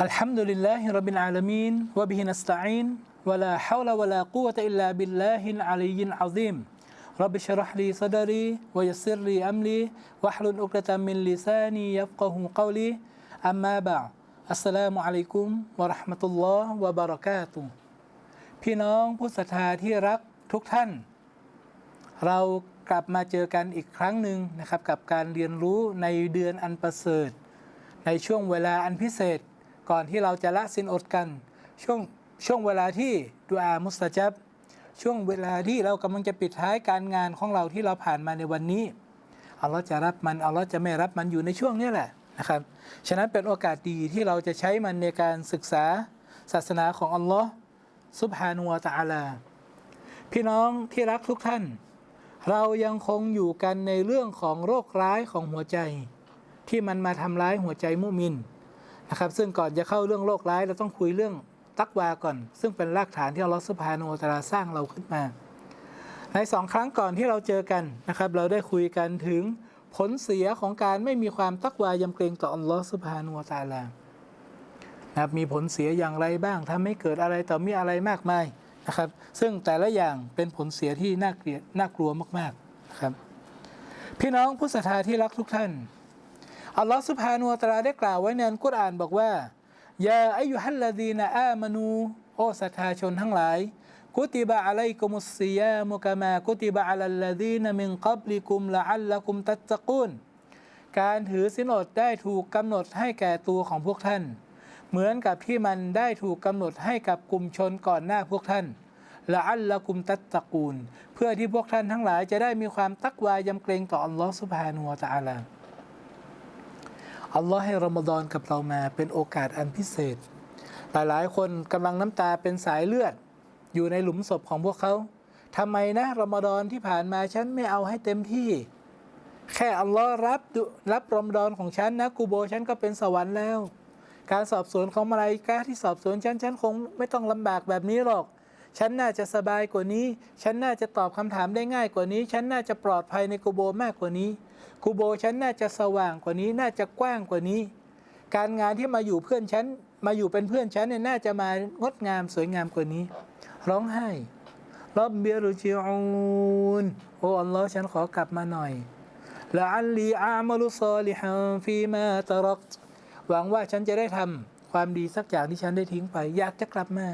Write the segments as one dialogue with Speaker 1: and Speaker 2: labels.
Speaker 1: الحمد لله رب العالمين وبه نستعين ولا حول ولا قوة إلا بالله العلي العظيم رب اشرح لي صدري ويسر لي أمري واحلل عقدة من لساني يفقه قولي أما بعد السلام عليكم ورحمة الله وبركاته พี่น้องผู้ศรัทธาที่รักทุกท่าน เรากลับมาเจอกันอีกครั้งหนึ่งนะครับกับการเรียนรู้ในเดือนอันประเสริฐ ในช่วงเวลาอันพิเศษ ก่อนที่เราจะละสินอดกัน ช่วงช่วงเวลาที่ดูอามุสตะจับช่วงเวลาที่เรากำลังจะปิดท้ายการงานของเราที่เราผ่านมาในวันนี้อัลลอฮ์จะรับมันอัลลอฮ์จะไม่รับมันอยู่ในช่วงนี้แหละนะครับฉะนั้นเป็นโอกาสดีที่เราจะใช้มันในการศึกษาศาสนาของอัลลอฮ์ซุบฮานุวะตะอาลา พี่น้องที่รักทุกท่าน เรายังคงอยู่กันในเรื่องของโรคร้ายของหัวใจ ที่มันมาทำร้ายหัวใจมุมิน นะครับซึ่งก่อนจะเข้าเรื่องโรคร้ายเราต้องคุยเรื่องตักวาก่อน ซึ่งเป็นรากฐานที่อัลลอฮฺสุบฮานุอัตะอาลาสร้างเราขึ้นมา ในสองครั้งก่อนที่เราเจอกันนะครับเราได้คุยกันถึงผลเสียของการไม่มีความตักวายำเกรงต่ออัลลอฮฺสุบฮานุอัตะอาลานะครับมีผลเสียอย่างไรบ้างทำให้เกิดอะไรต่อมีอะไรมากมายนะครับซึ่งแต่ละอย่างเป็นผลเสียที่น่าเกลียดน่ากลัวมากๆนะครับพี่น้องผู้ศรัทธาที่รักทุกท่าน อัลลอฮฺสุบฮานุวะตาลาได้กล่าวไว้ในอัลกุรอานบอกว่ายาอายุฮัลลดีนอามานูโอศรัทธาชนทั้งหลาย กุติบะอะลัยกุมุสซิยามุกะมากุติบะอะลัลลดีนมินกับลิกุมละอัลละกุมตัตตะกุนการถือสินอดได้ถูกกำหนดให้แก่ตัวของพวกท่าน เหมือนกับที่มันได้ถูกกำหนดให้กับกลุ่มชนก่อนหน้าพวกท่านละอัลละกุมตัตตะกูล เพื่อที่พวกท่านทั้งหลายจะได้มีความตักวายยำเกรงต่ออัลลอฮฺสุบฮานุวะตะอาลา อัลลอฮ์ให้รอมฎอนกับเรามาเป็นโอกาสอันพิเศษ หลายๆ คนกำลังน้ำตาเป็นสายเลือด อยู่ในหลุมศพของพวกเขาทำไมนะรอมฎอนที่ผ่านมาฉันไม่เอาให้เต็มที่ แค่อัลลอฮ์รับรับรอมฎอนของฉันนะกูโบฉันก็เป็นสวรรค์แล้ว การสอบสวนของมาลายกาที่สอบสวนฉันฉันคงไม่ต้องลำบากแบบนี้หรอกฉันน่าจะสบายกว่านี้ ฉันน่าจะตอบคำถามได้ง่ายกว่านี้ ฉันน่าจะปลอดภัยในกูโบมากกว่านี้ กูโบฉันน่าจะสว่างกว่านี้ น่าจะกว้างกว่านี้ การงานที่มาอยู่เพื่อนฉันมาอยู่เป็นเพื่อนฉันเนี่ยน่าจะมางดงามสวยงามกว่านี้ ร้องไห้รอบเบียรุจิอูนโอ้อัลลอฮ์ฉันขอกลับมาหน่อยละอัลลีอามัลุซอลิฮันฟีมาตรักหวังว่าฉันจะได้ทำความดีสักอย่างที่ฉันได้ทิ้งไป อยากจะกลับมา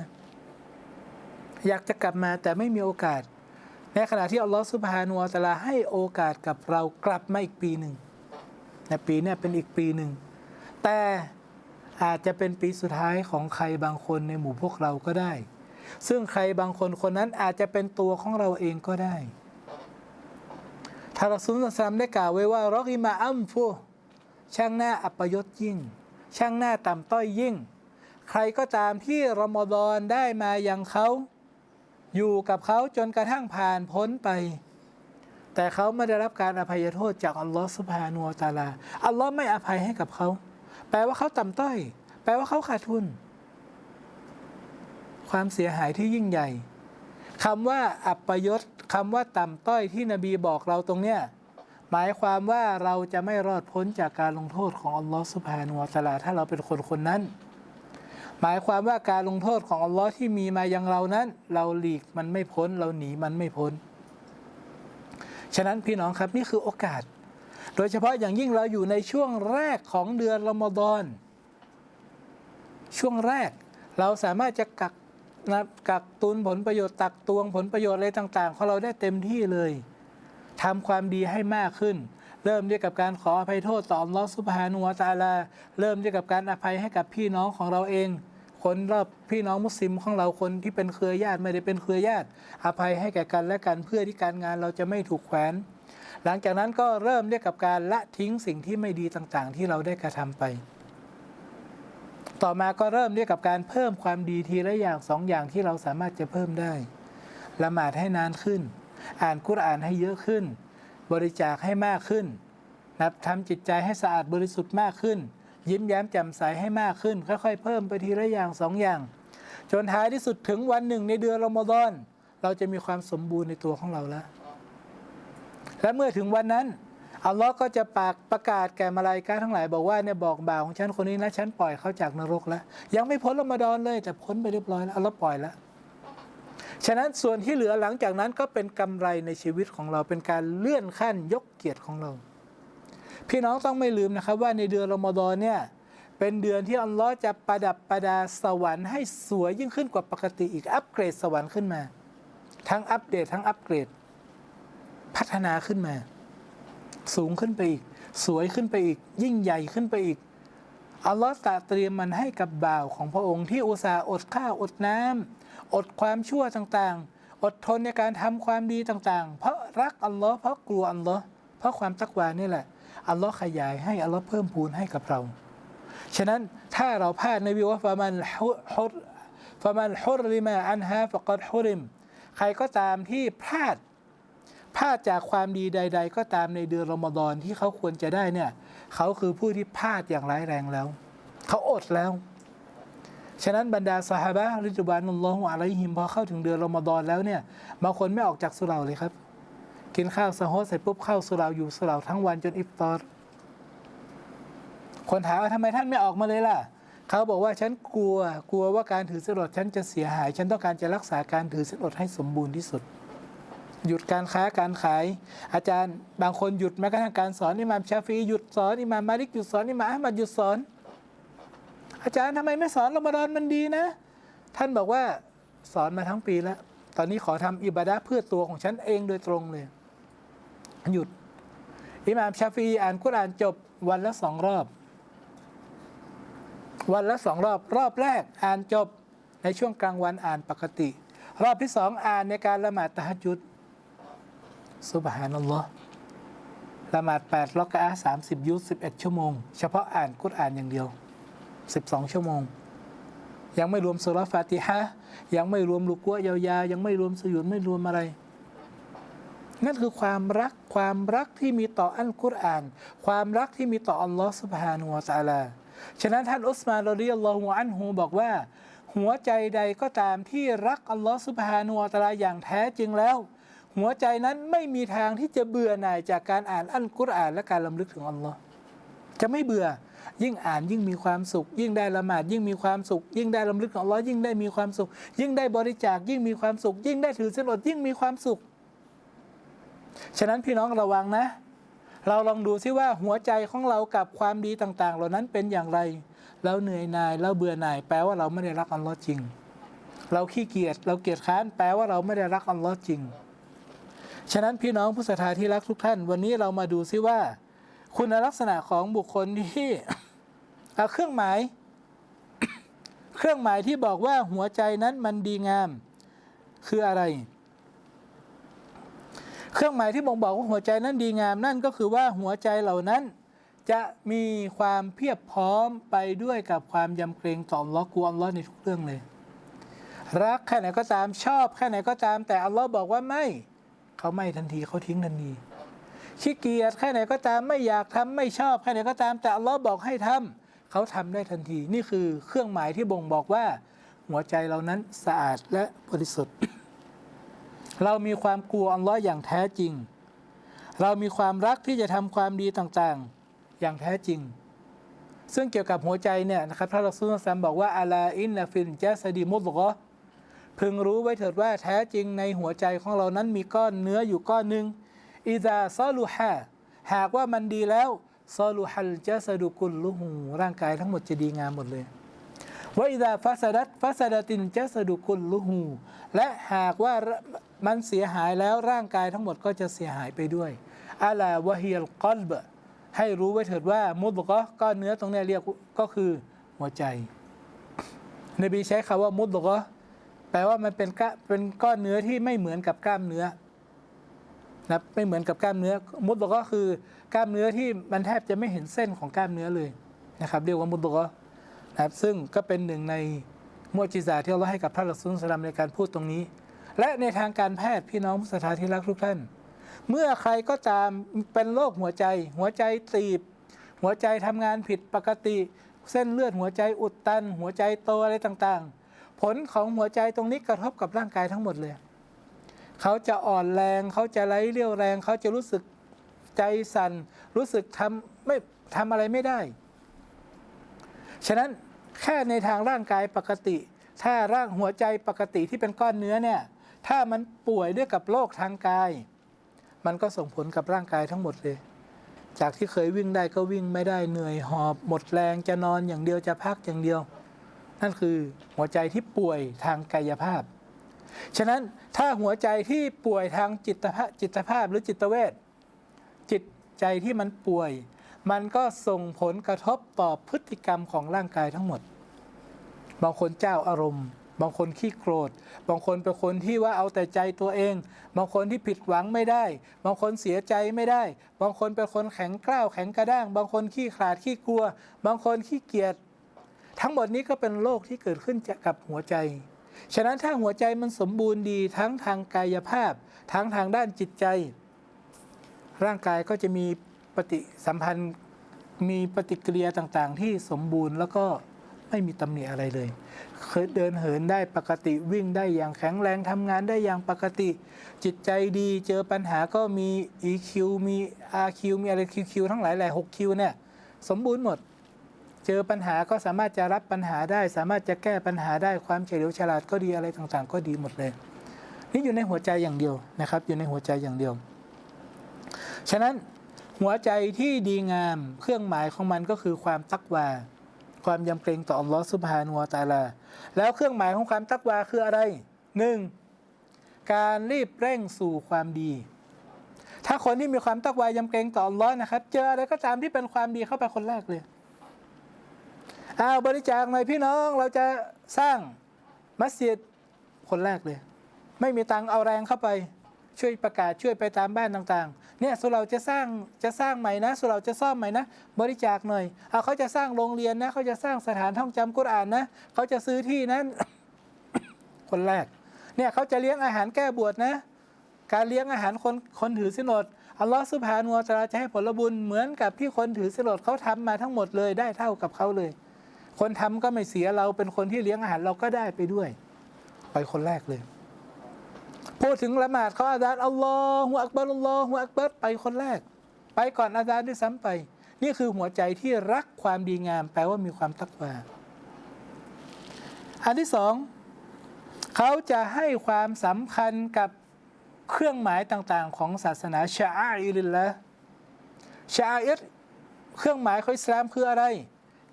Speaker 1: อยากจะกลับมาแต่ไม่มีโอกาส ในขณะที่อัลลอฮฺสุบฮานุอัตะลาให้โอกาสกับเรากลับมาอีกปีหนึ่งในปีนี้เป็นอีกปีหนึ่ง แต่อาจจะเป็นปีสุดท้ายของใครบางคนในหมู่พวกเราก็ได้ ซึ่งใครบางคนคนนั้นอาจจะเป็นตัวของเราเองก็ได้ทารซุลสลามได้กล่าวไว้ว่ารอกิมาอัมฟูช่างหน้าอัปยศยิ่ง ช่างหน้าต่ำต้อยยิ่ง ใครก็ตามที่รอมฎอนได้มาอย่างเขา อยู่กับเขาจนกระทั่งผ่านพ้นไป แต่เขาไม่ได้รับการอภัยโทษจากอัลลอฮฺสุบฮานัวตาลาอัลลอฮ์ไม่อภัยให้กับเขา แปลว่าเขาต่ำต้อย แปลว่าเขาขาดทุน ความเสียหายที่ยิ่งใหญ่คำว่าอัปยศคำว่าต่ำต้อยที่นบีบอกเราตรงเนี้ยหมายความว่าเราจะไม่รอดพ้นจากการลงโทษของอัลลอฮฺสุบฮานัวตาลาถ้าเราเป็นคนคนนั้น หมายความว่าการลงโทษของอัลลอฮ์ที่มีมายังเรานั้น เราหลีกมันไม่พ้น เราหนีมันไม่พ้น ฉะนั้นพี่น้องครับนี่คือโอกาส โดยเฉพาะอย่างยิ่งเราอยู่ในช่วงแรกของเดือนรอมฎอนช่วงแรกเราสามารถจะกักนะกักตุนผลประโยชน์ตักตวงผลประโยชน์อะไรต่างๆของเราได้เต็มที่เลยทำความดีให้มากขึ้น เริ่มด้วยกับการขออภัยโทษต่ออัลลอฮฺสุบฮานุวะตะอาลา เริ่มด้วยกับการอภัยให้กับพี่น้องของเราเอง คนรอบพี่น้องมุสลิมของเราคนที่เป็นเครือญาติไม่ได้เป็นเครือญาติ อภัยให้แก่กันและกันเพื่อที่การงานเราจะไม่ถูกแขวนหลังจากนั้นก็เริ่มด้วยกกับการละทิ้งสิ่งที่ไม่ดีต่างๆ ที่เราได้กระทำไป ต่อมาก็เริ่มด้วยกับการเพิ่มความดีทีละอย่างสองอย่างที่เราสามารถจะเพิ่มได้ละหมาดให้นานขึ้น อ่านกุรอานให้เยอะขึ้น บริจาคให้มากขึ้นนับทำจิตใจให้สะอาดบริสุทธิ์มากขึ้น ยิ้มแย้มแจ่มใสให้มากขึ้น ค่อยๆ เพิ่มไปทีละอย่างสองอย่าง จนท้ายที่สุดถึงวันหนึ่งในเดือนรอมฎอน เราจะมีความสมบูรณ์ในตัวของเราแล้ว และเมื่อถึงวันนั้นอัลลอฮ์ก็จะปากประกาศแก่มาลายกาทั้งหลายบอกว่าเนี่ยบอกบ่าวของฉันคนนี้นะฉันปล่อยเขาจากนรกแล้ว ยังไม่พ้นรอมฎอนเลยแต่พ้นไปเรียบร้อยแล้วอัลลอฮ์ปล่อยแล้วฉะนั้นส่วนที่เหลือหลังจากนั้นก็เป็นกำไรในชีวิตของเราเป็นการเลื่อนขั้นยกเกียรติของเรา พี่น้องต้องไม่ลืมนะครับว่าในเดือนรอมฎอนเนี่ยเป็นเดือนที่อัลลอฮ์จะประดับประดาสวรรค์ให้สวยยิ่งขึ้นกว่าปกติอีกอัปเกรดสวรรค์ขึ้นมา ทั้งอัปเดตทั้งอัปเกรด พัฒนาขึ้นมา สูงขึ้นไปอีก สวยขึ้นไปอีก ยิ่งใหญ่ขึ้นไปอีกอัลลอฮ์ตรเตรียมมันให้กับบ่าวของพระองค์ที่อุตส่าห์อดข้าวอดน้ำอดความชั่วต่างๆ อดทนในการทำความดีต่างๆ เพราะรักอัลลอฮ์เพราะกลัวอัลลอฮ์ เพราะความตักวานี่แหละอัลลอฮ์ขยายให้อัลลอฮ์เพิ่มพูนให้กับเรา ฉะนั้นถ้าเราพลาดในวิวะฟามันฮุฮุฟามันฮุริมาอันฮาฟะกัดฮุริม ใครก็ตามที่พลาดพลาดจากความดีใด ๆ ก็ตามในเดือนรอมฎอนที่เขาควรจะได้เนี่ยเขาคือผู้ที่พลาดอย่างร้ายแรงแล้ว เขาอดแล้ว ฉะนั้นบรรดาสหายริจุบานุลลอฮุอะลัยฮิมพอเข้าถึงเดือนรอมฎอนแล้วเนี่ยบางคนไม่ออกจากสุเหราเลยครับ กินข้าวสะโฮดเสร็จปุ๊บเข้าสุราอยู่สุราทั้งวันจนอิฟตอรคนถามว่าทำไมท่านไม่ออกมาเลยล่ะ เขาบอกว่าฉันกลัวกลัวว่าการถือศีลอดฉันจะเสียหาย ฉันต้องการจะรักษาการถือศีลอดให้สมบูรณ์ที่สุด หยุดการค้าการขาย อาจารย์บางคนหยุดแม้กระทั่งการสอนอิหม่ามชาฟีหยุดสอนอิหม่ามมาลิกหยุดสอนอิหม่ามอะห์มัดหยุดสอน อาจารย์ทำไมไม่สอนรอมฎอนมันดีนะ ท่านบอกว่าสอนมาทั้งปีแล้ว ตอนนี้ขอทำอิบาดะห์เพื่อตัวของฉันเองโดยตรงเลย หยุด อิหม่ามชาฟีอ่านกุรอานจบวันละสองรอบ วันละสองรอบ รอบแรกอ่านจบในช่วงกลางวันอ่านปกติ รอบที่สองอ่านในการละหมาดตะฮัจุดสุบฮานัลลอฮ์ละหมาดแปดรักอะสามสิบยุสิบเอ็ดชั่วโมง เฉพาะอ่านกุรอานอย่างเดียวสิบสองชั่วโมง ยังไม่รวมสุรฟาติฮะยังไม่รวมลูกัวยาวๆยังไม่รวมสยุดไม่รวมอะไร นั่นคือความรักความรักที่มีต่ออัลกุรอาน ความรักที่มีต่ออัลลอฮ์สุบฮานุวะตะอาลาฉะนั้นท่านอุสมานรอดิยัลลอฮุอันฮูบอกว่า หัวใจใดก็ตามที่รักอัลลอฮ์สุบฮานุวะตะอาลาอย่างแท้จริงแล้ว หัวใจนั้นไม่มีทางที่จะเบื่อหน่ายจากการอ่านอัลกุรอาน และการลำลึกถึงอัลลอฮ์จะไม่เบื่อ ยิ่งอ่านยิ่งมีความสุข ยิ่งได้ละหมาดยิ่งมีความสุข ยิ่งได้ลำลึกถึงอัลลอฮ์ยิ่งได้มีความสุข ยิ่งได้บริจาคยิ่งมีความสุข ยิ่งได้ถือศีลอดยิ่งมีความสุข ฉะนั้นพี่น้องระวังนะ เราลองดูซิว่าหัวใจของเรากับความดีต่างๆ เหล่านั้นเป็นอย่างไร เราเหนื่อยหน่ายเราเบื่อหน่ายแปลว่าเราไม่ได้รักอัลลอฮ์จริง เราขี้เกียจเราเกียจค้านแปลว่าเราไม่ได้รักอัลลอฮ์จริง ฉะนั้นพี่น้องผู้ศรัทธาที่รักทุกท่าน วันนี้เรามาดูซิว่า คุณลักษณะของบุคคลที่เอาเครื่องหมายเครื่องหมายที่บอกว่าหัวใจนั้นมันดีงาม คืออะไร เครื่องหมายที่บ่งบอกว่าหัวใจนั้นดีงามนั่นก็คือว่าหัวใจเหล่านั้น จะมีความเพียบพร้อมไปด้วยกับความยำเกรงต่ออัลลอฮ์กลัวอัลลอฮ์ในทุกเรื่องเลย รักแค่ไหนก็ตามชอบแค่ไหนก็ตาม แต่อัลลอฮ์บอกว่าไม่เขาไม่ทันทีเขาทิ้งทันทีขี้เกียจแค่ไหนก็ตามไม่อยากทำไม่ชอบแค่ไหนก็ตาม แต่อัลลอฮ์บอกให้ทำเขาทำได้ทันที นี่คือเครื่องหมายที่บ่งบอกว่า หัวใจเรานั้นสะอาดและบริสุทธิ์ เรามีความกลัวอัลลอฮ์อย่างแท้จริง เรามีความรักที่จะทำความดีต่างๆ อย่างแท้จริง ซึ่งเกี่ยวกับหัวใจเนี่ยนะครับพระรัสูลซัมบอกว่าอาลาอินนาฟินจาสดีมุดกอพึงรู้ไว้เถิดว่าแท้จริงในหัวใจของเรานั้นมีก้อนเนื้ออยู่ก้อนหนึ่งอิซาซอลูฮาหากว่ามันดีแล้วซอลูฮัลจาสดุกุลลุหูร่างกายทั้งหมดจะดีงามหมดเลยว่าอิดาฟาสดัตฟาสดาตินจสดุกุลลุหูและหากว่า มันเสียหายแล้วร่างกายทั้งหมดก็จะเสียหายไปด้วยอาลาวะฮียลกอลบะให้รู้ไว้เถิดว่ามุดก็ก้อนเนื้อตรงนี้เรียกก็คือหัวใจ นบีใช้คาว่ามุดบก็แปลว่ามันเป็นก้เป็นก้อนเนื้อที่ไม่เหมือนกับกล้ามเนื้อนะไม่เหมือนกับกล้ามเนื้อ มุดบก็คือกล้ามเนื้อที่มันแทบจะไม่เห็นเส้นของกล้ามเนื้อเลยนะครับ เรียกว่ามุดบก็นะครับซึ่งก็เป็นหนึ่งในมวจิซาที่เราให้กับพระลักษุลสลามในการพูดตรงนี้ และในทางการแพทย์พี่น้องผู้ศรัทธาที่รักทุกท่าน เมื่อใครก็ตามเป็นโรคหัวใจ หัวใจตีบ หัวใจทำงานผิดปกติ เส้นเลือดหัวใจอุดตัน หัวใจโตอะไรต่างๆ ผลของหัวใจตรงนี้กระทบกับร่างกายทั้งหมดเลย เขาจะอ่อนแรงเขาจะไร้เรี่ยวแรง เขาจะรู้สึกใจสั่นรู้สึกทำไม่ทำอะไรไม่ได้ ฉะนั้นแค่ในทางร่างกายปกติ ถ้าร่างหัวใจปกติที่เป็นก้อนเนื้อเนี่ย ถ้ามันป่วยด้วยกับโรคทางกาย มันก็ส่งผลกับร่างกายทั้งหมดเลย จากที่เคยวิ่งได้ก็วิ่งไม่ได้เหนื่อยหอบหมดแรงจะนอนอย่างเดียวจะพักอย่างเดียว นั่นคือหัวใจที่ป่วยทางกายภาพ ฉะนั้นถ้าหัวใจที่ป่วยทางจิตภาพจิตภาพหรือจิตเวชจิตใจที่มันป่วย มันก็ส่งผลกระทบต่อพฤติกรรมของร่างกายทั้งหมด บางคนเจ้าอารมณ์ บางคนขี้โกรธ บางคนเป็นคนที่ว่าเอาแต่ใจตัวเอง บางคนที่ผิดหวังไม่ได้ บางคนเสียใจไม่ได้ บางคนเป็นคนแข็งกร้าวแข็งกระด้าง บางคนขี้ขลาดขี้กลัว บางคนขี้เกียจ ทั้งหมดนี้ก็เป็นโรคที่เกิดขึ้นจากกับหัวใจ ฉะนั้นถ้าหัวใจมันสมบูรณ์ดีทั้งทางกายภาพ ทั้งทางด้านจิตใจ ร่างกายก็จะมีปฏิสัมพันธ์ มีปฏิกิริยาต่างๆ ที่สมบูรณ์แล้วก็ ไม่มีตำหนิอะไรเลยเคยเดินเหินได้ปกติวิ่งได้อย่างแข็งแรงทำงานได้อย่างปกติ จิตใจดีเจอปัญหาก็มี EQ มี RQ มีอะไร QQ ทั้งหลายแหล่ 6Q เนี่ยสมบูรณ์หมด เจอปัญหาก็สามารถจะรับปัญหาได้ สามารถจะแก้ปัญหาได้ความเฉลียวฉลาดก็ดีอะไรต่างๆ ก็ดีหมดเลย นี่อยู่ในหัวใจอย่างเดียวนะครับ อยู่ในหัวใจอย่างเดียว ฉะนั้นหัวใจที่ดีงามเครื่องหมายของมันก็คือความตักวา ความยำเกรงต่ออัลลอฮฺสุบฮานัวตะอาลา แล้วเครื่องหมายของความตักวาคืออะไรหนึ่งการรีบเร่งสู่ความดี ถ้าคนที่มีความตักวายำเกรงต่ออัลลอฮ์นะครับ เจออะไรก็ตามที่เป็นความดีเข้าไปคนแรกเลยอ้าวบริจาคหน่อยพี่น้องเราจะสร้างมัสยิดคนแรกเลย ไม่มีตังเอาแรงเข้าไป ช่วยประกาศช่วยไปตามบ้านต่างๆ เนี่ยสุเราจะสร้างจะสร้างใหม่นะ สุเราจะซ่อมใหม่นะ บริจาคหน่อยเอาเขาจะสร้างโรงเรียนนะ เขาจะสร้างสถานท่องจำกุรอานนะเขาจะซื้อที่นั้น คนแรก เนี่ยเขาจะเลี้ยงอาหารแก้บวชนะ การเลี้ยงอาหารคนคนถือสินอดอัลลอฮฺสุบฮานัวตะอาจะให้ผลบุญเหมือนกับที่คนถือสินอดเขาทำมาทั้งหมดเลยได้เท่ากับเขาเลย คนทำก็ไม่เสียเราเป็นคนที่เลี้ยงอาหารเราก็ได้ไปด้วย ไปคนแรกเลย พูดถึงละหมาดเขาอาจารย์อัลลอฮฺอักบัรอัลลอฮฺอักบัรไปคนแรก ไปก่อนอาจารย์ด้วยซ้ำไป นี่คือหัวใจที่รักความดีงาม แปลว่ามีความตักวาอันที่สองเขาจะให้ความสำคัญกับเครื่องหมายต่างๆ ของศาสนาชาอาอิริลละชาอิรเครื่องหมายของอิสลามคืออะไร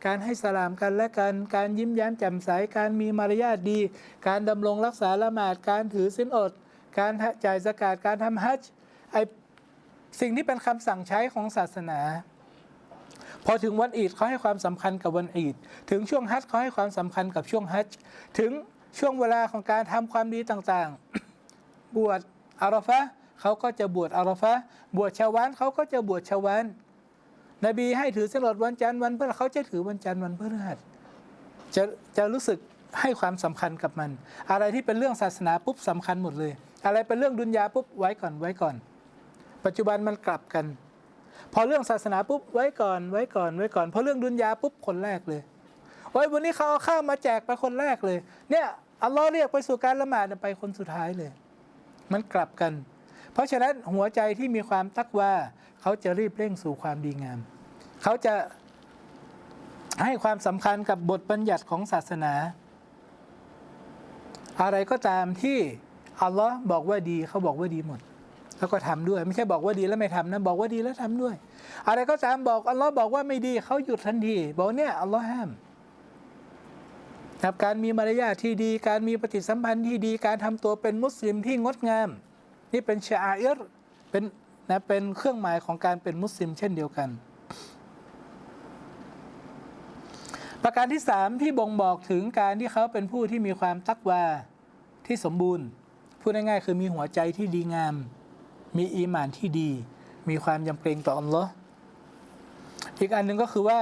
Speaker 1: การให้สลามกันและกัน การยิ้มแย้มแจ่มใส การมีมารยาทดี การดำรงรักษาละหมาด การถือศีลอด การจ่ายสกาดการทำฮัจญ์ไอสิ่งที่เป็นคำสั่งใช้ของศาสนา พอถึงวันอีดเขาให้ความสำคัญกับวันอีดถึงช่วงฮัจญ์เขาให้ความสำคัญกับช่วงฮัจญ์ถึงช่วงเวลาของการทำความดีต่างๆ บวชอารอฟะเขาก็จะบวชอารอฟะบวชชาวานเขาก็จะบวชชาวานนบีให้ถือสินอดวันจันทร์วันพฤหัสเขาจะถือวันจันทร์วันพฤหัสจะจะรู้สึกให้ความสำคัญกับมัน อะไรที่เป็นเรื่องศาสนาปุ๊บสำคัญหมดเลย อะไรเป็นเรื่องดุนยาปุ๊บไว้ก่อนไว้ก่อน ปัจจุบันมันกลับกัน พอเรื่องศาสนาปุ๊บไว้ก่อนไว้ก่อนไว้ก่อนพอเรื่องดุนยาปุ๊บคนแรกเลยโอ้ยวันนี้เขาเอาข้าวมาแจกไปคนแรกเลย เนี่ยอัลลอฮ์เรียกไปสู่การละหมาดไปคนสุดท้ายเลย มันกลับกัน เพราะฉะนั้นหัวใจที่มีความตักว่าเขาจะรีบเร่งสู่ความดีงาม เขาจะให้ความสำคัญกับบทบัญญัติของศาสนา อะไรก็ตามที่ อัลลอฮ์บอกว่าดีเขาบอกว่าดีหมด แล้วก็ทำด้วย ไม่ใช่บอกว่าดีแล้วไม่ทำนะบอกว่าดีแล้วทำด้วย อะไรก็ตามบอกอัลลอฮ์บอกว่าไม่ดีเขาหยุดทันทีบอกเนี่ยอัลลอฮ์ห้ามครับการมีมารยาทที่ดี การมีปฏิสัมพันธ์ที่ดีการทำตัวเป็นมุสลิมที่งดงาม นี่เป็นชาอิรเป็นนะเป็นเครื่องหมายของการเป็นมุสลิมเช่นเดียวกัน ประการที่สามที่บ่งบอกถึงการที่เขาเป็นผู้ที่มีความตักวาที่สมบูรณ์ พูดง่ายๆคือมีหัวใจที่ดีงาม มีอีหมานที่ดี มีความยำเกรงต่ออัลลอฮ์อีกอันหนึ่งก็คือว่า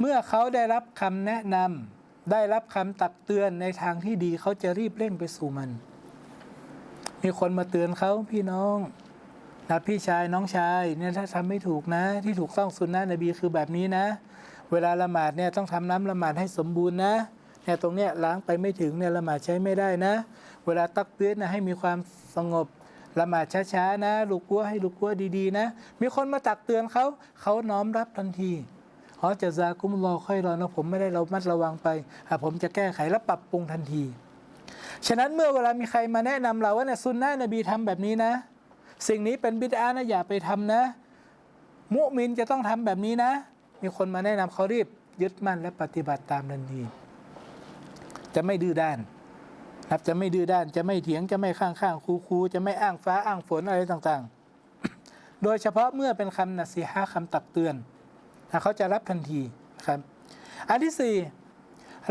Speaker 1: เมื่อเขาได้รับคำแนะนำได้รับคำตักเตือนในทางที่ดีเขาจะรีบเร่งไปสู่มัน มีคนมาเตือนเขาพี่น้องนะพี่ชายน้องชายเนี่ยถ้าทำไม่ถูกนะ ที่ถูกต้องสุนนะนบีคือแบบนี้นะ เวลาละหมาดเนี่ยต้องทำน้ำละหมาดให้สมบูรณ์นะเนี่ยตรงเนี้ยล้างไปไม่ถึงเนี่ยละหมาดใช้ไม่ได้นะ เวลาตักเตือนนะให้มีความสงบละหมาดช้าๆนะ ลูกกัวให้ลูกกัวดีๆนะ มีคนมาตักเตือนเขา เขาน้อมรับทันทีอ๋อจะซากุมรอค่อยรอนะผมไม่ได้เรามัดระวังไปผมจะแก้ไขและปรับปรุงทันที ฉะนั้นเมื่อเวลามีใครมาแนะนำเราว่าเนี่ยซุนนะนบีทำแบบนี้นะ สิ่งนี้เป็นบิดานะอย่าไปทำนะ มุมินจะต้องทำแบบนี้นะ มีคนมาแนะนำเขารีบยึดมั่นและปฏิบัติตามทันที จะไม่ดื้อด้าน ครับจะไม่ดื้อด้านจะไม่เถียงจะไม่ข้างข้างคูคูจะไม่อ้างฟ้าอ้างฝนอะไรต่างๆ โดยเฉพาะเมื่อเป็นคำนัสีฮะคำตักเตือนเขาจะรับทันทีครับ อันที่สี่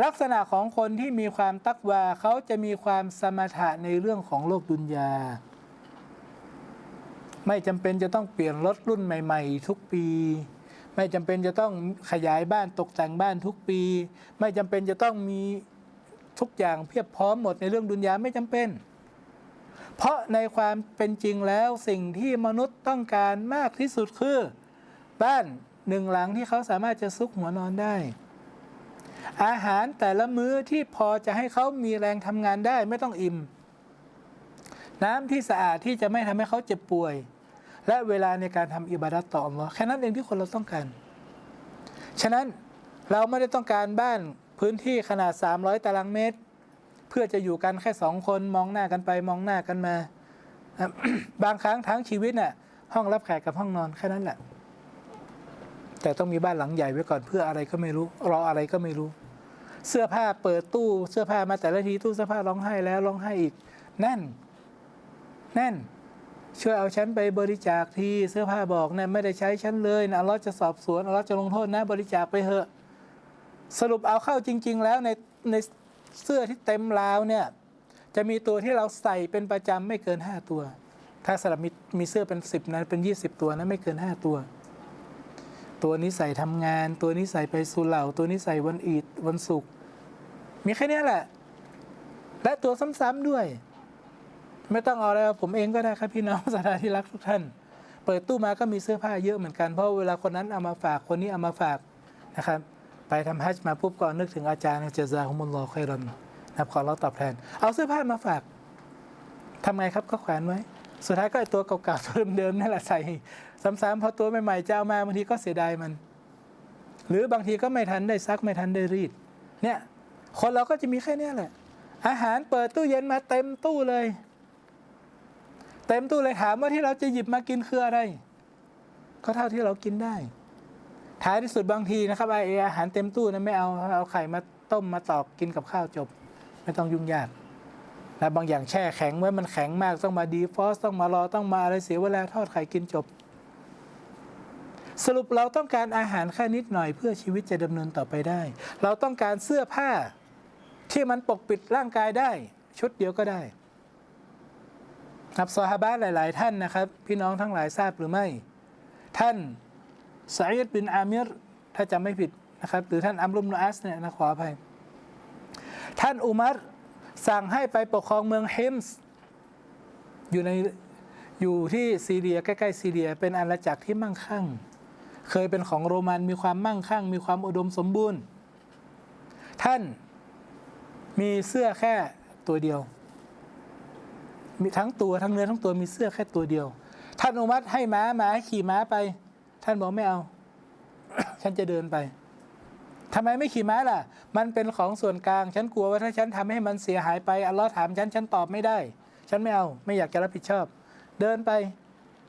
Speaker 1: ลักษณะของคนที่มีความตักวาเขาจะมีความสมถะในเรื่องของโลกดุนยา ไม่จำเป็นจะต้องเปลี่ยนรถรุ่นใหม่ ๆ ทุกปี ไม่จำเป็นจะต้องขยายบ้านตกแต่งบ้านทุกปี ไม่จำเป็นจะต้องมี ทุกอย่างเพียบพร้อมหมดในเรื่องดุนยาไม่จำเป็น เพราะในความเป็นจริงแล้วสิ่งที่มนุษย์ต้องการมากที่สุดคือ บ้านหนึ่งหลังที่เขาสามารถจะซุกหัวนอนได้ อาหารแต่ละมื้อที่พอจะให้เขามีแรงทำงานได้ไม่ต้องอิ่ม น้ำที่สะอาดที่จะไม่ทำให้เขาเจ็บป่วย และเวลาในการทำอิบาดัตต่ออัลลอฮ์แค่นั้นเองที่คนเราต้องการ ฉะนั้นเราไม่ได้ต้องการบ้าน พื้นที่ขนาด 300 ตารางเมตร เพื่อจะอยู่กันแค่สองคนมองหน้ากันไปมองหน้ากันมา บางครั้งทั้งชีวิตน่ะห้องรับแขกกับห้องนอนแค่นั้นแหละ แต่ต้องมีบ้านหลังใหญ่ไว้ก่อนเพื่ออะไรก็ไม่รู้ รออะไรก็ไม่รู้ เสื้อผ้าเปิดตู้เสื้อผ้ามาแต่ละทีตู้เสื้อผ้าร้องไห้แล้วร้องไห้อีกแน่นแน่นช่วยเอาฉันไปบริจาคทีเสื้อผ้าบอกเนี่ยไม่ได้ใช้ฉันเลยนะเลอฮ์จะสอบสวนเลอฮ์จะลงโทษนะบริจาคไปเถอะ สรุปเอาเข้าจริง ๆ แล้วในในเสื้อที่เต็มราวเนี่ยจะมีตัวที่เราใส่เป็นประจำไม่เกิน 5 ตัว ถ้าสลับมีมีเสื้อเป็น 10นะเป็น 20 ตัวนะไม่เกิน 5 ตัว ตัวนี้ใส่ทำงาน ตัวนี้ใส่ไปสุเหร่า ตัวนี้ใส่วันอีดวันศุกร์มีแค่นี้แหละ และตัวซ้ำๆด้วย ไม่ต้องเอาอะไรผมเองก็ได้ครับพี่น้องสาธาที่รักทุกท่าน เปิดตู้มาก็มีเสื้อผ้าเยอะเหมือนกันเพราะเวลาคนนั้นเอามาฝากคนนี้เอามาฝากนะครับ ไปทำฮัจญ์มาปุ๊บก็นึกถึงอาจารย์เจซาฮุมุลลอฮ์คอยรอนนะครับขอเราตอบแทน เอาเสื้อผ้ามาฝากทำไงครับก็แขวนไว้ สุดท้ายก็ไอตัวเก่าๆตัวเดิมๆนั่นแหละใส่ซ้ำๆพอตัวใหม่ๆเจะเอามาบางทีก็เสียดายมัน หรือบางทีก็ไม่ทันได้ซักไม่ทันได้รีด เนี่ยคนเราก็จะมีแค่นี้แหละ อาหารเปิดตู้เย็นมาเต็มตู้เลย เต็มตู้เลยถามว่าที่เราจะหยิบมากินคืออะไร ก็เท่าที่เรากินได้ ท้ายที่สุดบางทีนะครับไออาหารเต็มตู้นะไม่เอาเอาไข่มาต้มมาตอกกินกับข้าวจบ ไม่ต้องยุ่งยากนะบางอย่างแช่แข็งไว้มันแข็งมากต้องมาดีฟอสต้องมารอต้องมาอะไรเสียเวลาทอดไข่กินจบ สรุปเราต้องการอาหารแค่นิดหน่อยเพื่อชีวิตจะดำเนินต่อไปได้ เราต้องการเสื้อผ้าที่มันปกปิดร่างกายได้ชุดเดียวก็ได้ครับซอฮาบะหลาย ๆ ท่านนะครับ พี่น้องทั้งหลายทราบหรือไม่ ท่าน สายดบินอามิรถ้าจำไม่ผิดนะครับ หรือท่านอัมรุมนอัสเนี่ยนะขออภัย ท่านอุมัรสั่งให้ไปปกครองเมืองเฮมส์อยู่ในอยู่ที่ซีเรียใกล้ๆซีเรีย เป็นอาณาจักรที่มั่งคั่ง เคยเป็นของโรมันมีความมั่งคั่ง มีความอุดมสมบูรณ์ ท่านมีเสื้อแค่ตัวเดียว มีทั้งตัวทั้งเนื้อทั้งตัวมีเสื้อแค่ตัวเดียว ท่านอุมัรให้ม้าม้าให้ขี่ม้าไป ท่านบอกไม่เอา ฉันจะเดินไปทำไมไม่ขี่ม้าล่ะ มันเป็นของส่วนกลาง ฉันกลัวว่าถ้าฉันทำให้มันเสียหายไป อัลลอฮ์ถามฉัน ฉันตอบไม่ได้ ฉันไม่เอา ไม่อยากจะรับผิดชอบ เดินไป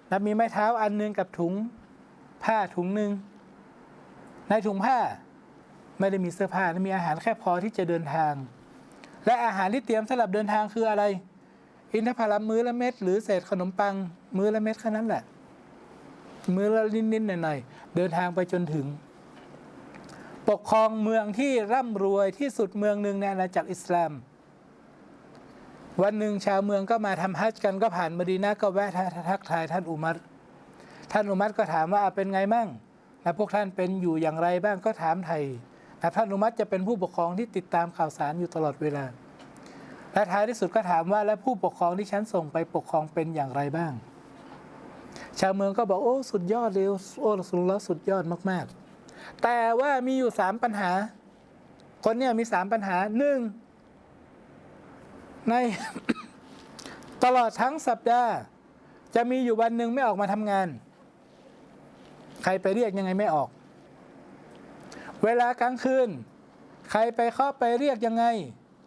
Speaker 1: แล้วมีไม้เท้าอันหนึงกับถุง ผ้าถุงหนึ่ง ในถุงผ้า ไม่ได้มีเสื้อผ้ามีอาหารแค่พอที่จะเดินทาง และอาหารที่เตรียมสำหรับเดินทางคืออะไร อินทผลัมมื้อละเม็ดหรือเศษขนมปัง มื้อละเม็ดแค่นั้นแหละ มื้อละนิดๆหน่อยๆเดินทางไปจนถึง ปกครองเมืองที่ร่ำรวยที่สุดเมืองหนึ่งในอาณาจักรอิสลาม วันหนึ่งชาวเมืองก็มาทำฮัจญ์กันก็ผ่านมดีนะก็แวะทักทายท่านอุมัรท่านอุมัรก็ถามว่าเป็นไงมั่งแล้วพวกท่านเป็นอยู่อย่างไรบ้างก็ถามไทยแต่ท่านอุมัรจะเป็นผู้ปกครองที่ติดตามข่าวสารอยู่ตลอดเวลา และท้ายที่สุดก็ถามว่าแล้วผู้ปกครองที่ฉันส่งไปปกครองเป็นอย่างไรบ้าง ชาวเมืองก็บอกโอ้สุดยอดเลยโอ้สุลลอฮ์สุดยอดมาก ๆ แต่ว่ามีอยู่สามปัญหา คนเนี่ยมีสามปัญหาหนึ่งในตลอดทั้งสัปดาห์ จะมีอยู่วันหนึ่งไม่ออกมาทำงาน ใครไปเรียกยังไงไม่ออก เวลากลางคืน ใครไปเคาะไปเรียกยังไง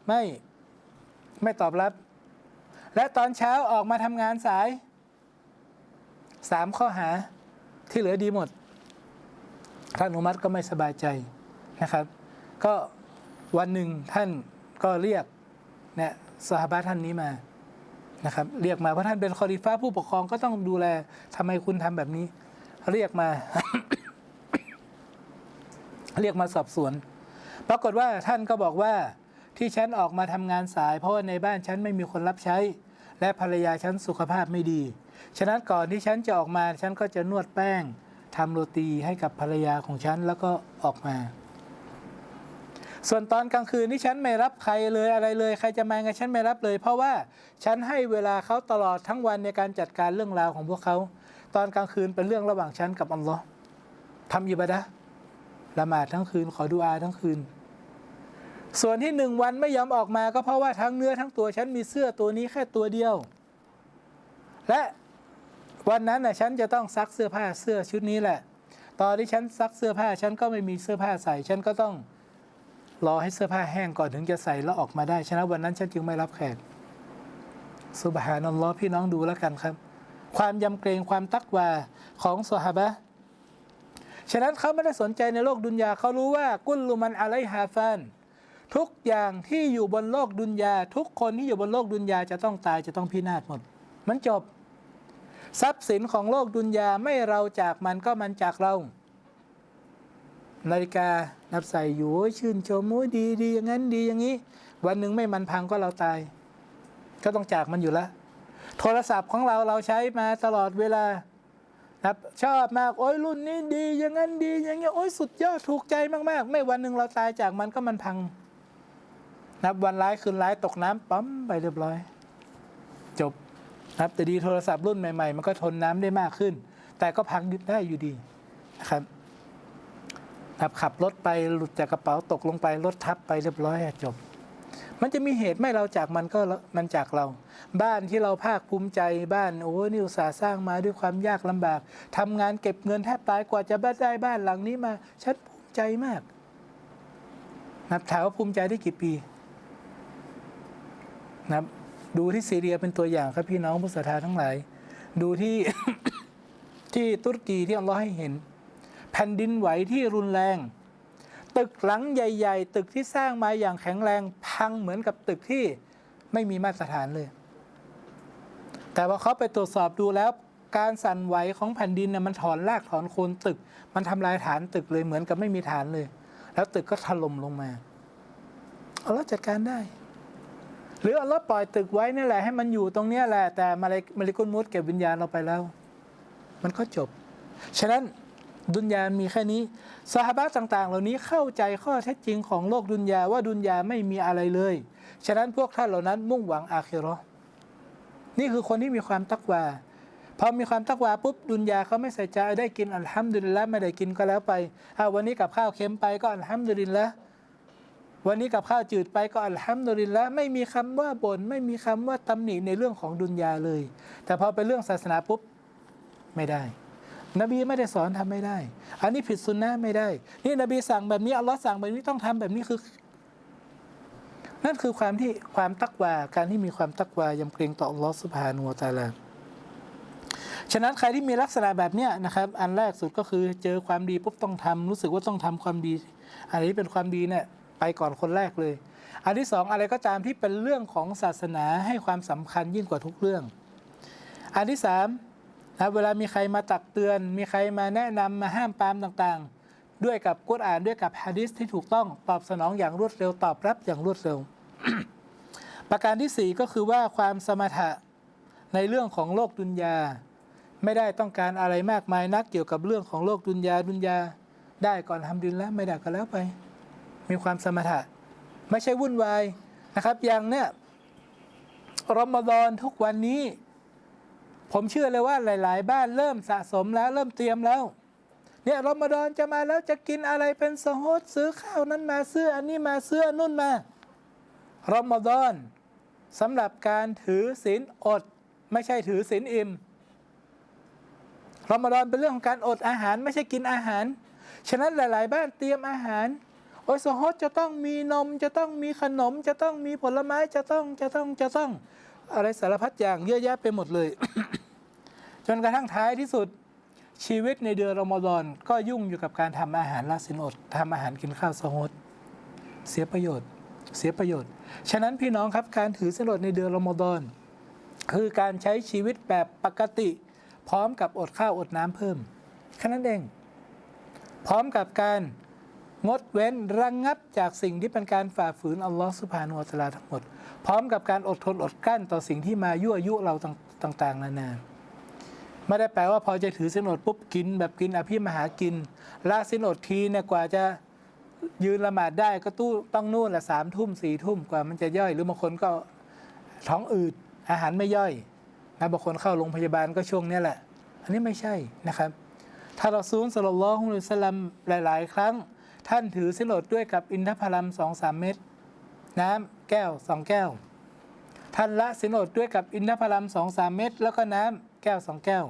Speaker 1: ไม่ไม่ตอบรับ และตอนเช้าออกมาทำงานสาย สามข้อหาที่เหลือดีหมดท่านอุมัตก็ไม่สบายใจนะครับ ก็วันหนึ่งท่านก็เรียกเนี่ยสหบาท่านนี้มานะครับ เรียกมาเพราะท่านเป็นคอลิฟ้าผู้ปกครองก็ต้องดูแลทำไมคุณทำแบบนี้ เรียกมา เรียกมาสอบสวน ปรากฏว่าท่านก็บอกว่าที่ฉันออกมาทำงานสาย เพราะว่าในบ้านฉันไม่มีคนรับใช้ และภรรยาฉันสุขภาพไม่ดี ฉะนั้นก่อนที่ฉันจะออกมาฉันก็จะนวดแป้งทำโรตีให้กับภรรยาของฉันแล้วก็ออกมา ส่วนตอนกลางคืนที่ฉันไม่รับใครเลยอะไรเลย ใครจะมาไงฉันไม่รับเลย เพราะว่าฉันให้เวลาเขาตลอดทั้งวันในการจัดการเรื่องราวของพวกเขา ตอนกลางคืนเป็นเรื่องระหว่างฉันกับอัลลอฮ์ทำอิบาดะละหมาดทั้งคืนขอดุอาทั้งคืน ส่วนที่หนึ่งวันไม่ยอมออกมาก็เพราะว่าทั้งเนื้อทั้งตัวฉันมีเสื้อตัวนี้แค่ตัวเดียว และ วันนั้นน่ะฉันจะต้องซักเสื้อผ้าเสื้อชุดนี้แหละ ตอนที่ฉันซักเสื้อผ้าฉันก็ไม่มีเสื้อผ้าใส่ ฉันก็ต้องรอให้เสื้อผ้าแห้งก่อนถึงจะใส่แล้วออกมาได้ฉะนั้นวันนั้นฉันจึงไม่รับแขกสุบฮานัลลอฮ์พี่น้องดูแล้วกันครับ ความยำเกรงความตักวาของสหบะฉะนั้นเขาไม่ได้สนใจในโลกดุนยาเขารู้ว่ากุลลุมันอะไลฮาฟันทุกอย่างที่อยู่บนโลกดุนยา ทุกคนที่อยู่บนโลกดุนยาจะต้องตายจะต้องพินาศหมด มันจบ ทรัพย์สินของโลกดุนยาไม่เราจากมันก็มันจากเรา นาฬิกานับใส่อยู่ชื่นชมโอ้ยดีดีอย่างนั้นดีอย่างนี้ วันหนึ่งไม่มันพังก็เราตาย ก็ต้องจากมันอยู่แล้วโทรศัพท์ของเราเราใช้มาตลอดเวลาครับชอบมากโอ้ยรุ่นนี้ดี อย่างนั้นดี อย่างเงี้ยโอ้ยสุดยอดถูกใจมากๆ ไม่วันหนึ่งเราตายจากมันก็มันพัง นับวันร้ายคืนร้ายตกน้ำปั๊มไปเรียบร้อย จบ ครับแต่ดีโทรศัพท์รุ่นใหม่ ๆ มันก็ทนน้ำได้มากขึ้น แต่ก็พังยึดได้อยู่ดีนะครับครับขับรถไปหลุดจากกระเป๋าตกลงไปรถทับไปเรียบร้อยจบ มันจะมีเหตุไม่เราจากมันก็มันจากเรา บ้านที่เราภาคภูมิใจบ้านโอ้นี่อุตสาห์สร้างมาด้วยความยากลำบากทำงานเก็บเงินแทบตายกว่าจะได้บ้านหลังนี้มาฉันภูมิใจมาก นับถามว่าภูมิใจได้กี่ปีนะครับ ดูที่ซีเรียเป็นตัวอย่างครับพี่น้องผู้ศรัทธาทั้งหลาย ดูที่ที่ตุรกีที่อัลลอฮ์ให้เห็น แผ่นดินไหวที่รุนแรง ตึกหลังใหญ่ ๆ ตึกที่สร้างมาอย่างแข็งแรงพังเหมือนกับตึกที่ไม่มีมาตรฐานเลย แต่ว่าเขาไปตรวจสอบดูแล้วการสั่นไหวของแผ่นดินน่ะมันถอนรากถอนโคนตึก มันทำลายฐานตึกเลยเหมือนกับไม่มีฐานเลย แล้วตึกก็ถล่มลงมา เอาแล้วจัดการได้ หรือเอาแล้วปล่อยตึกไว้นี่แหละให้มันอยู่ตรงนี้แหละแต่มาเลมาลิกุลมุตเก็บวิญญาณเราไปแล้ว มันก็จบ ฉะนั้นดุนยามีแค่นี้สหบะต่าง ๆ เหล่านี้เข้าใจข้อเท็จจริงของโลกดุนยาว่าดุนยาไม่มีอะไรเลย ฉะนั้นพวกท่านเหล่านั้นมุ่งหวังอาคิราะห์นี่คือคนที่มีความตักวาพอมีความตักวาปุ๊บดุนยาเขาไม่ใส่ใจได้กินอัลฮัมดุลิลละไม่ได้กินก็แล้วไปอาวันนี้กับข้าวเค็มไปก็อัลฮัมดุลิลละ วันนี้กับข้าวจืดไปก็อัลฮัมดุลิลละไม่มีคำว่าบน่นไม่มีคำว่าตำหนิในเรื่องของดุนยาเลย แต่พอเป็นเรื่องศาสนาปุ๊บไม่ได้ นบีไม่ได้สอนทำไม่ได้ อันนี้ผิดสุนนะไม่ได้ นี่นบีสั่งแบบนี้อัลลอฮ์สั่งแบบนี้ต้องทำแบบนี้คือ นั่นคือความที่ความตักวาการที่มีความตักวายำเกรงต่ออัลลอฮ์สุบฮานุวะตาลาฉะนั้นใครที่มีลักษณะแบบเนี้ยนะครับ อันแรกสุดก็คือเจอความดีปุ๊บต้องทำรู้สึกว่าต้องทำความดี อันนี้เป็นความดีเนี่ย ไปก่อนคนแรกเลย อันที่สองอะไรก็ตามที่เป็นเรื่องของศาสนาให้ความสำคัญยิ่งกว่าทุกเรื่อง อันที่สามนะเวลามีใครมาตักเตือน มีใครมาแนะนำมาห้ามปามต่างๆ ด้วยกับกุรอานด้วยกับฮะดิษที่ถูกต้องตอบสนองอย่างรวดเร็วตอบรับอย่างรวดเร็ว ประการที่สี่ก็คือว่าความสมถะในเรื่องของโลกดุนยา ไม่ได้ต้องการอะไรมากมายนักเกี่ยวกับเรื่องของโลกดุนยาดุนยา ได้ก่อนทำดินแล้วไม่ได้ก็แล้วไป มีความสมถะ ไม่ใช่วุ่นวายนะครับ อย่างเนี้ยรอมฎอนทุกวันนี้ ผมเชื่อเลยว่าหลาย ๆ บ้านเริ่มสะสมแล้วเริ่มเตรียมแล้วเนี่ยรอมฎอนจะมาแล้วจะกินอะไรเป็นสโฮดซื้อข้าวนั้นมาซื้ออันนี้มาซื้อนนู่นมารอมฎอนสำหรับการถือศีลอด ไม่ใช่ถือศีลอิ่มรอมฎอนเป็นเรื่องของการอดอาหารไม่ใช่กินอาหาร ฉะนั้นหลาย ๆ บ้านเตรียมอาหาร โอ้ยสฮดจะต้องมีนมจะต้องมีขนม จะต้องมีผลไม้จะต้องจะต้องจะต้อง อะไรสารพัดอย่างเยอะแยะไปหมดเลย จนกระทั่งท้ายที่สุดชีวิตในเดือนรอมฎอนก็ยุ่งอยู่กับการทำอาหารละสินอดทำอาหารกินข้าวสฮดเสียประโยชน์ เสียประโยชน์ ฉะนั้นพี่น้องครับการถือสินอดในเดือนรอมฎอนคือการใช้ชีวิตแบบปกติ พร้อมกับอดข้าวอดน้ำเพิ่มแค่นั้นเอง พร้อมกับการ งดเว้นระงงับจากสิ่งที่เป็นการฝ่าฝืนอัลลอฮฺสุบฮานุวะตลาทั้งหมด พร้อมกับการอดทนอดกลั้นต่อสิ่งที่มายั่วยุเราต่าง ๆ นานาไม่ได้แปลว่าพอจะถือสินอดปุ๊บกิน แบบกินอภิมหากินละสินอดทีเนี่ยกว่าจะยืนละหมาดได้ก็ตู้ต้องนู่นละสามทุ่มสี่ทุ่มกว่ามันจะย่อย หรือบางคนก็ท้องอืดอาหารไม่ย่อยนะบางคนเข้าโรงพยาบาลก็ช่วงนี้แหละ อันนี้ไม่ใช่นะครับ ถ้าเราซูลสลลลอฮุอะลัยฮิวะสัลลัมหลาย ๆ ครั้ง ท่านถือสินอดด้วยกับอินทผลัมสองสามเม็ดน้ำแก้วสองแก้ว ท่านละสินอดด้วยกับอินทผลัมสองสามเม็ดแล้วก็น้ำแก้วสองแก้ว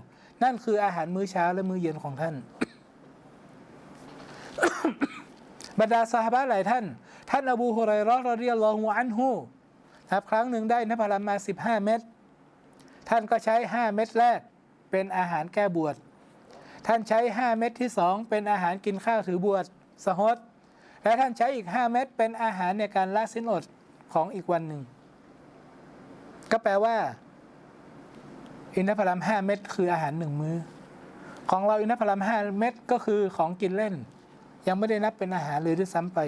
Speaker 1: นั่นคืออาหารมื้อเช้าและมื้อเย็นของท่าน บรรดาซาฮาบะหลายท่าน ท่านอบูฮุไรราะห์รอฎิยัลลอฮุอันฮุนะครับครั้งหนึ่งได้อินทผลัมมา15เม็ดท่านก็ใช้5เม็ดแรกเป็นอาหารแก้บวช ท่านใช้5เม็ดที่2เป็นอาหารกินข้าวถือบวช สฮดและท่านใช้อีก 5 เม็ดเป็นอาหารในการละสินอดของอีกวันหนึ่ง ก็แปลว่า อินทผลัม5 เม็ดคืออาหารหนึ่งมื้อ ของเราอินทผลัม5 เม็ดก็คือของกินเล่น ยังไม่ได้นับเป็นอาหารเลยด้วยซ้ำไป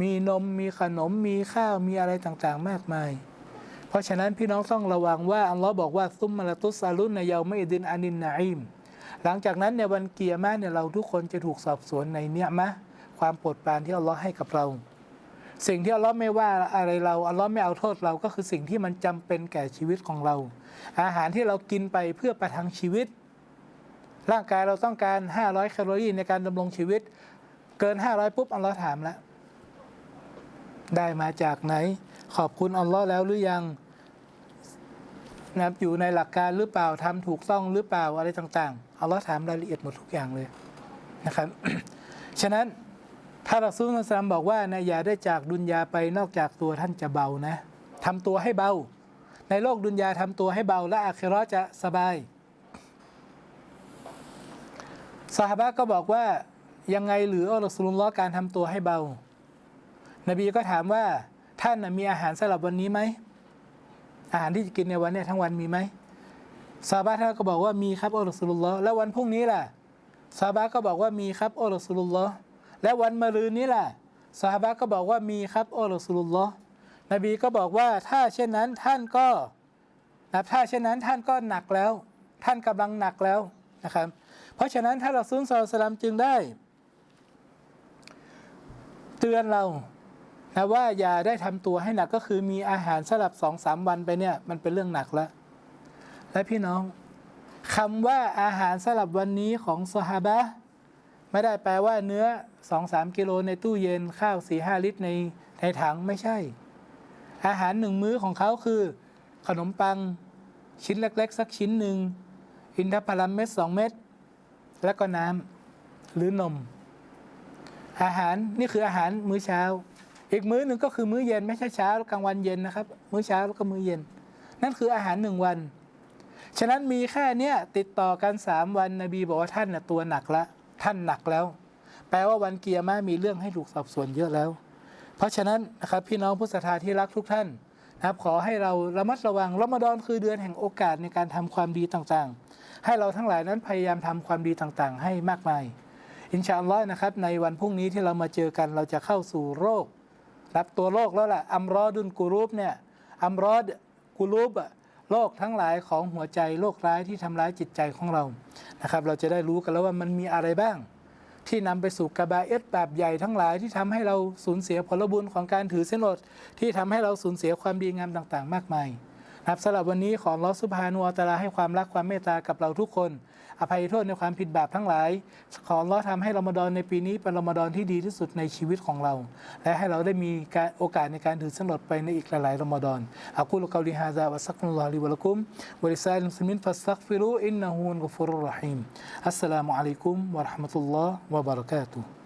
Speaker 1: มีนมมีขนมมีข้าวมีอะไรต่างๆ มากมาย เพราะฉะนั้นพี่น้องต้องระวังว่าอัลลอฮ์บอกว่าซุมมาลตุสซาลุนในเยาไม่ดินอานินนาอิมหลังจากนั้นในวันเกียร์มาเนี่ยเราทุกคนจะถูกสอบสวนในเนี้ยมะ ความโปรดปรานที่อัลลอฮ์ให้กับเรา สิ่งที่อัลลอฮ์ไม่ว่าอะไรเราอัลลอฮ์ไม่เอาโทษเราก็คือสิ่งที่มันจำเป็นแก่ชีวิตของเรา อาหารที่เรากินไปเพื่อประทังชีวิต ร่างกายเราต้องการ 500แคลอรี่ในการดำรงชีวิต เกิน 500 ปุ๊บอัลลอฮ์ถามแล้วได้มาจากไหน ขอบคุณอัลลอฮ์แล้วหรือยังนะครับอยู่ในหลักการหรือเปล่าทำถูกต้องหรือเปล่าอะไรต่างๆอัลลอฮ์ถามรายละเอียดหมดทุกอย่างเลยนะครับ ฉะนั้น ถ้าเราซูลสลามบอกว่านะอย่าได้จากดุนยาไปนอกจากตัวท่านจะเบานะทำตัวให้เบา ในโลกดุนยาทำตัวให้เบาและอาคิราะห์จะสบายซาฮาบะก็บอกว่ายังไงหรืออัลลอฮ์สุลลอการทำตัวให้เบา นบีก็ถามว่าท่านมีอาหารสำหรับวันนี้ไหม อาหารที่จะกินในวันนี้ทั้งวันมีไหมซาฮาบะท่านก็บอกว่ามีครับอัลลอฮ์สุลลอแล้ววันพรุ่งนี้ล่ะซาฮาบะก็บอกว่ามีครับอัลลอฮ์สุลลอ และวันมะรืนนี้แหละซาฮาบะก็บอกว่ามีครับอัลลอฮ์สุลลอฮ์นบีก็บอกว่าถ้าเช่นนั้นท่านก็นะถ้าเช่นนั้นท่านก็หนักแล้ว ท่านกำลังหนักแล้วนะครับ เพราะฉะนั้นถ้าเราซุนซอลสลามจึงได้ เตือนเรานะว่าอย่าได้ทำตัวให้หนักก็คือมีอาหารสลับสองสามวันไปเนี่ยมันเป็นเรื่องหนักแล้ว และพี่น้องคำว่าอาหารสลับวันนี้ของซอฮาบะ ไม่ได้แปลว่าเนื้อสองสามกิโลในตู้เย็นข้าวสี่ห้าลิตรในในถังไม่ใช่ อาหารหนึ่งมื้อของเขาคือ ขนมปังชิ้นเล็ก ๆ สักชิ้นหนึ่งอินทผลัมเม็ดสองเม็ดแล้วก็น้ำหรือนม อาหารนี่คืออาหารมื้อเช้า อีกมื้อหนึ่งก็คือมื้อเย็นไม่ใช่เช้ากลางวันเย็นนะครับ มื้อเช้าแล้วก็มื้อเย็น นั่นคืออาหารหนึ่งวัน ฉะนั้นมีแค่เนี้ยติดต่อกันสามวันนบีบอกว่าท่านน่ะตัวหนักละ ท่านหนักแล้ว แปลว่าวันเกียร์มามีเรื่องให้ถูกสอบสวนเยอะแล้ว เพราะฉะนั้นนะครับพี่น้องผู้ศรัทธาที่รักทุกท่านนะครับขอให้เราระมัดระวังรอมฎอนคือเดือนแห่งโอกาสในการทำความดีต่างๆ ให้เราทั้งหลายนั้นพยายามทำความดีต่างๆ ให้มากมาย อินชาอัลลอฮ์นะครับในวันพรุ่งนี้ที่เรามาเจอกันเราจะเข้าสู่โรครับตัวโรคแล้วล่ะอัมรอดุนกูรูบเนี่ยอัมรอดกูรูบอะ โรคทั้งหลายของหัวใจโรคร้ายที่ทำร้ายจิตใจของเรานะครับเราจะได้รู้กันแล้วว่ามันมีอะไรบ้าง ที่นำไปสู่กระบาเอสแบบใหญ่ทั้งหลายที่ทำให้เราสูญเสียผลบุญของการถือเส้นอดที่ทำให้เราสูญเสียความดีงามต่าง ๆ มากมาย ครับสำหรับวันนี้ขอลอฮ์ซุบฮานุวตะอาลาให้ความรักความเมตตากับเราทุกคน อภัยโทษในความผิดบาปทั้งหลาย ขอลอฮ์ทำให้รอมฎอนในปีนี้เป็นรอมฎอนที่ดีที่สุดในชีวิตของเรา และให้เราได้มีโอกาสในการถือสนดไปในอีกหลายๆรอมฎอนอักูลกาลิฮาซาวะสักนุลลอฮิวะลักุมวะลิซาลิมุสลิมินฟัสตักฟิรูอินนะฮูนกฟุรุรรหีมอัสสลามุอะลัยกุมวะราะห์มะตุลลอฮ์วะบะเราะกาตุฮ์